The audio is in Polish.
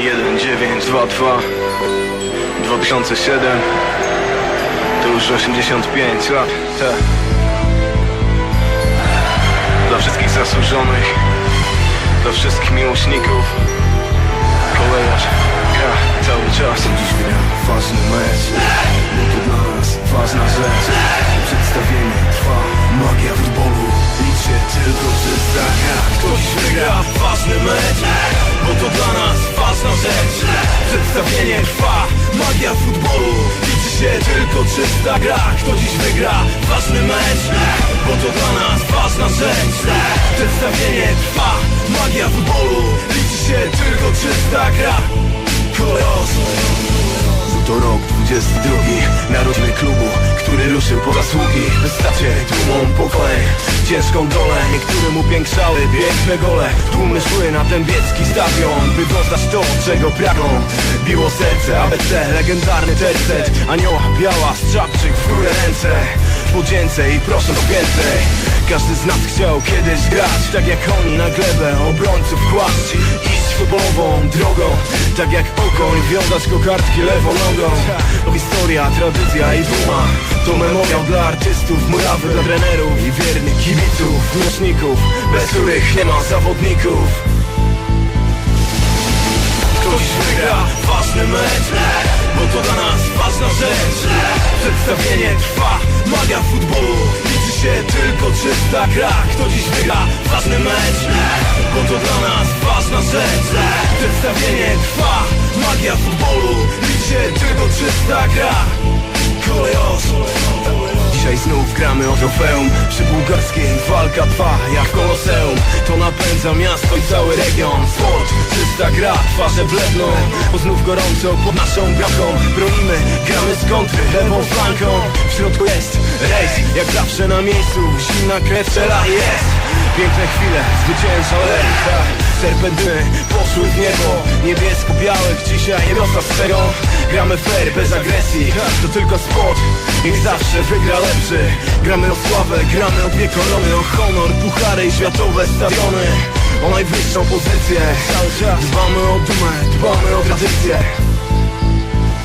1922 2007 To już 85 lat. Tak. Dla wszystkich zasłużonych. Dla wszystkich miłośników. Kolejarz gra cały czas. Dziś gra ważny mecz. To dla nas ważna rzecz. Przedstawienie trwa. Magia futbolu. Licz się tylko czysta gra Kto dziś wygra ważny mecz. Bo to dla nas ważna rzecz. Przedstawienie trwa. Magia futbolu. Liczy się tylko czysta gra. Kto dziś wygra? Ważny mecz. Bo to dla nas ważna rzecz. Przedstawienie trwa. Magia futbolu. Liczy się tylko czysta gra 22 Narodziny klubu, który ruszył po zasługi. Wystarczy tłumom pokoleń Ciężką dolę, niektórym upiększały piękne gole. Tłumy szły na ten biecki stadion By dostać to, czego pragną. Biło serce, ABC, legendarny tercet. Anioła biała, strzapczyk w górę ręce. Podzięce i proszę o więcej. Każdy z nas chciał kiedyś grać Tak jak oni na glebę obrońców kłaść Iść futbolową drogą Tak jak okoń wiązać kokardki lewą nogą. To historia, tradycja i duma. To memoriał dla artystów, murawy dla trenerów I wiernych kibiców, miłośników Bez których nie ma zawodników. Ktoś wygra? Ważny mecz. Bo to dla nas ważna rzecz. Przedstawienie trwa, magia futbolu się tylko czysta gra. Kto dziś wygra? Ważny mecz. Bo to dla nas ważna rzecz. Przedstawienie trwa, magia futbolu. Liczy tylko czysta gra. Kolejos Dzisiaj znów gramy o trofeum. Przy bułgarskiej walka trwa jak koloseum. To napędza miasto i cały region. Sport, czysta gra, twarze bledną Bo znów gorąco pod naszą bramką. Bronimy, gramy lewą flanką. W środku jest rejs, jak zawsze na miejscu. Zimna krew i jest. Piękne chwile, zwycięża lejka Serpentyny poszły w niebo. Niebiesko-białych dzisiaj nie dosta swego Gramy fair, bez agresji. To tylko sport. I zawsze wygra lepszy. Gramy o sławę, gramy o dwie korony. O honor, puchary i światowe stadiony. O najwyższą pozycję. Dbamy o dumę, dbamy o tradycję